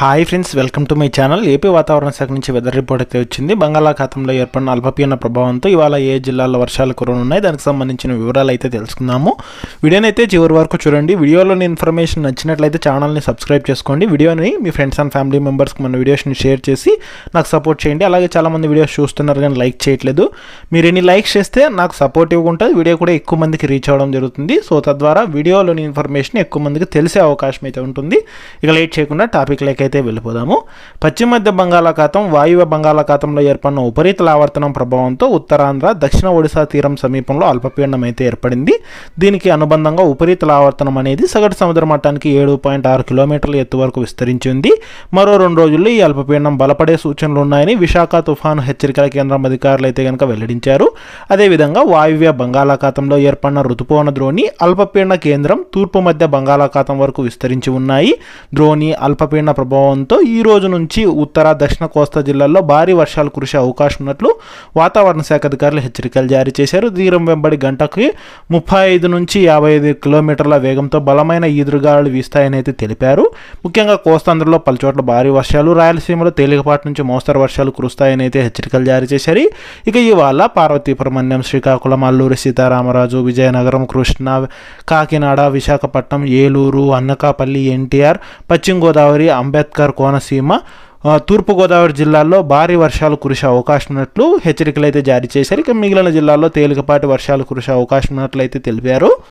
Hi friends welcome to my channel A వాతావరణ శాఖ నుంచి వెదర్ రిపోర్ట్ అయితే వచ్చింది. బంగాళాఖాతంలో ఏర్పడిన అల్పపీడన ప్రభావంతో ఇవాళ ఏ జిల్లాల్లో వర్షాలు కురనున్నాయి దానికి సంబంధించిన వివరాలు అయితే తెలుసుకుందాము. వీడియోని అయితే చివరి వరకు చూడండి. వీడియోలోని ఇన్ఫర్మేషన్ నచ్చినట్లయితే ఛానల్ని సబ్స్క్రైబ్ చేసుకోండి. వీడియోని మీ ఫ్రెండ్స్ అండ్ ఫ్యామిలీ మెంబర్స్కి మన వీడియోస్ని షేర్ చేసి నాకు సపోర్ట్ చేయండి. అలాగే చాలామంది వీడియోస్ చూస్తున్నారు కానీ లైక్ చేయట్లేదు. మీరు ఎన్ని లైక్స్ చేస్తే నాకు సపోర్టివ్గా ఉంటుంది వీడియో కూడా ఎక్కువ మందికి రీచ్ అవ్వడం జరుగుతుంది. సో తద్వారా వీడియోలోని ఇన్ఫర్మేషన్ ఎక్కువ మందికి తెలిసే అవకాశం అయితే ఉంటుంది. ఇక లేట్ చేయకుండా టాపిక్ లైక్ అయితే వెళ్ళిపోదాము. పశ్చిమ మధ్య బంగాళాఖాతం వాయువ్య బంగాళాఖాతంలో ఏర్పడిన ఉపరితల ఆవర్తనం ప్రభావంతో ఉత్తరాంధ్ర దక్షిణ ఒడిశా తీరం సమీపంలో అల్పపీడనం అయితే ఏర్పడింది. దీనికి అనుబంధంగా ఉపరితల ఆవర్తనం అనేది సగటు సముద్ర మట్టానికి ఏడు పాయింట్ ఆరు కిలోమీటర్ల ఎత్తు వరకు విస్తరించింది మరో రెండు రోజుల్లో ఈ అల్పపీడనం బలపడే సూచనలు ఉన్నాయని విశాఖ తుఫాను హెచ్చరికల కేంద్రం అధికారులు అయితే కనుక వెల్లడించారు. అదేవిధంగా వాయువ్య బంగాళాఖాతంలో ఏర్పడిన రుతుపవన ద్రోణి అల్పపీడన కేంద్రం తూర్పు మధ్య బంగాళాఖాతం వరకు విస్తరించి ఉన్నాయి. ద్రోణి అల్పపీడన ప్రభావంతో ఈ రోజు నుంచి ఉత్తర దక్షిణ కోస్తా జిల్లాల్లో భారీ వర్షాలు కురిసే అవకాశం ఉన్నట్లు వాతావరణ శాఖ అధికారులు హెచ్చరికలు జారీ చేశారు. తీరం వెంబడి గంటకి ముప్పై ఐదు నుంచి యాభై ఐదు కిలోమీటర్ల వేగంతో బలమైన ఈదురుగాలు వీస్తాయని అయితే తెలిపారు. ముఖ్యంగా కోస్తాంధ్రలో పలుచోట్ల భారీ వర్షాలు రాయలసీమలో తేలికపాటి నుంచి మోస్తరు వర్షాలు కురుస్తాయని అయితే హెచ్చరికలు జారీ చేశారు. ఇక ఇవాళ పార్వతీపురమణ్యం శ్రీకాకుళం అల్లూరి సీతారామరాజు విజయనగరం కృష్ణ కాకినాడ విశాఖపట్నం ఏలూరు అనకాపల్లి ఎన్టీఆర్ పశ్చిమ గోదావరి అంబేద్కర్ కోనసీమ తూర్పుగోదావరి జిల్లాల్లో భారీ వర్షాలు కురిసే అవకాశం ఉన్నట్లు హెచ్చరికలు అయితే జారీ చేశారు. ఇక మిగిలిన జిల్లాల్లో తేలికపాటి వర్షాలు కురిసే అవకాశం ఉన్నట్లు అయితే తెలిపారు.